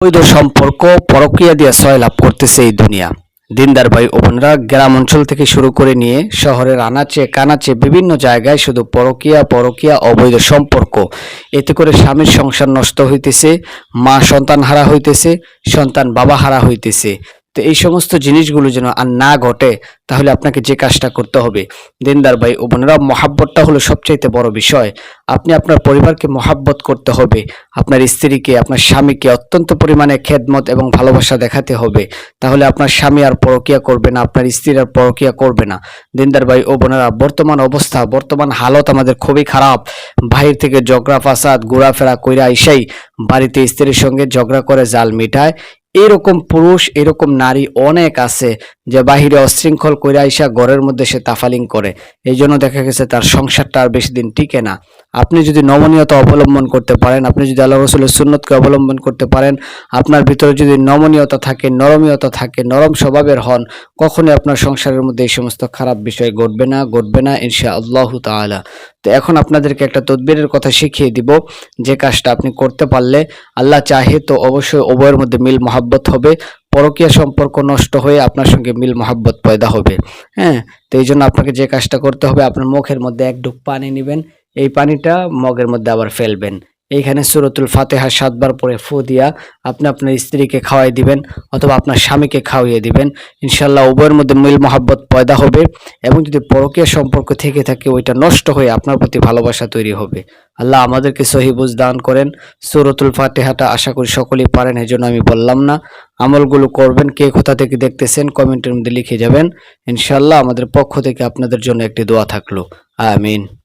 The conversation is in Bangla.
বৈধ সম্পর্ক পরক্রিয়া দিয়ে লাভ করতেছে এই দুনিয়া। দিনদার ভাই ও বোনেরা গ্রাম অঞ্চল থেকে শুরু করে নিয়ে শহরের আনাচে কানাচে বিভিন্ন জায়গায় শুধু পরকিয়া পরকিয়া অবৈধ সম্পর্ক। এতে করে স্বামীর সংসার নষ্ট হইতেছে, মা সন্তান হারা হইতেছে, সন্তান বাবা হারা হইতেছে। তো এই সমস্ত জিনিসগুলো যেন আর না ঘটে, তাহলে আপনাকে যে কাজটা করতে হবে। দিনদার ভাই ও বোনেরা, মহাব্বতটা হলো সবচাইতে বড় বিষয়। আপনি আপনার পরিবারকে মহাব্বত করতে হবে। আপনার স্ত্রীকে, আপনার স্বামীকে অত্যন্ত পরিমাণে খেদমত এবং ভালোবাসা দেখাতে হবে। তাহলে আপনার স্বামী আর পরকিয়া করবে না, আপনার স্ত্রী আর পরকিয়া করবে না। দিনদার ভাই ও বোনেরা, বর্তমান অবস্থা, বর্তমান হালত আমাদের খুবই খারাপ। বাহির থেকে ঝগড়া, ফাসাদ, ঘোরাফেরা, কইরা আইসাই বাড়িতে স্ত্রীর সঙ্গে ঝগড়া করে জাল মিটায়। এরকম পুরুষ, এরকম নারী অনেক আছে যে বাহিরে অশৃঙ্খল কইরা আইসা ঘরের মধ্যে সে তাফালিং করে। এই জন্য দেখা গেছে তার সংসারটা আর বেশি দিন টিকে না। আপনি যদি নমনীয়তা অবলম্বন করতে পারেন, আপনি যদি আল্লাহ রসুলের সুন্নতকে অবলম্বন করতে পারেন, আপনার ভিতরে যদি নমনীয়তা থাকে, নরমীয়তা থাকে, নরম স্বভাবের হন, কখনোই আপনার সংসারের মধ্যে এই সমস্ত খারাপ বিষয় ঘটবে না ঘটবে না ইনশা আল্লাহ তাআলা। তো এখন আপনাদেরকে একটা তদবিরের কথা শিখিয়ে দিব। যে কাজটা আপনি করতে পারলে আল্লাহ চাহে তো অবশ্যই উভয়ের মধ্যে মিল মহাব্বত হবে, পরকীয় সম্পর্ক নষ্ট হয়ে আপনার সঙ্গে মিল মহাব্বত পয়দা হবে। হ্যাঁ তো এই জন্য আপনাকে যে কাজটা করতে হবে, আপনার মুখের মধ্যে এক ডুব পানি নেবেন, এই পানিটা মগের মধ্যে আবার ফেলবেন। এইখানে সুরতুল ফাতেহা সাতবার পরে ফু দিয়া আপনি আপনার স্ত্রীকে খাওয়াই দিবেন অথবা আপনার স্বামীকে খাওয়িয়ে দিবেন। ইনশাল্লাহ উভয়ের মধ্যে মিল মহাব্বত পয়দা হবে এবং যদি পরকীয় সম্পর্ক থেকে থাকে, ওইটা নষ্ট হয়ে আপনার প্রতি ভালোবাসা তৈরি হবে। আল্লাহ আমাদেরকে সহিবুজ দান করেন। সুরতুল ফাতেহাটা আশা করি সকলেই পারেন এই জন্য আমি বললাম না। আমলগুলো করবেন, কে কোথা থেকে দেখতেছেন কমেন্টের মধ্যে লিখে যাবেন। ইনশাল্লাহ আমাদের পক্ষ থেকে আপনাদের জন্য একটি দোয়া থাকল। আমিন।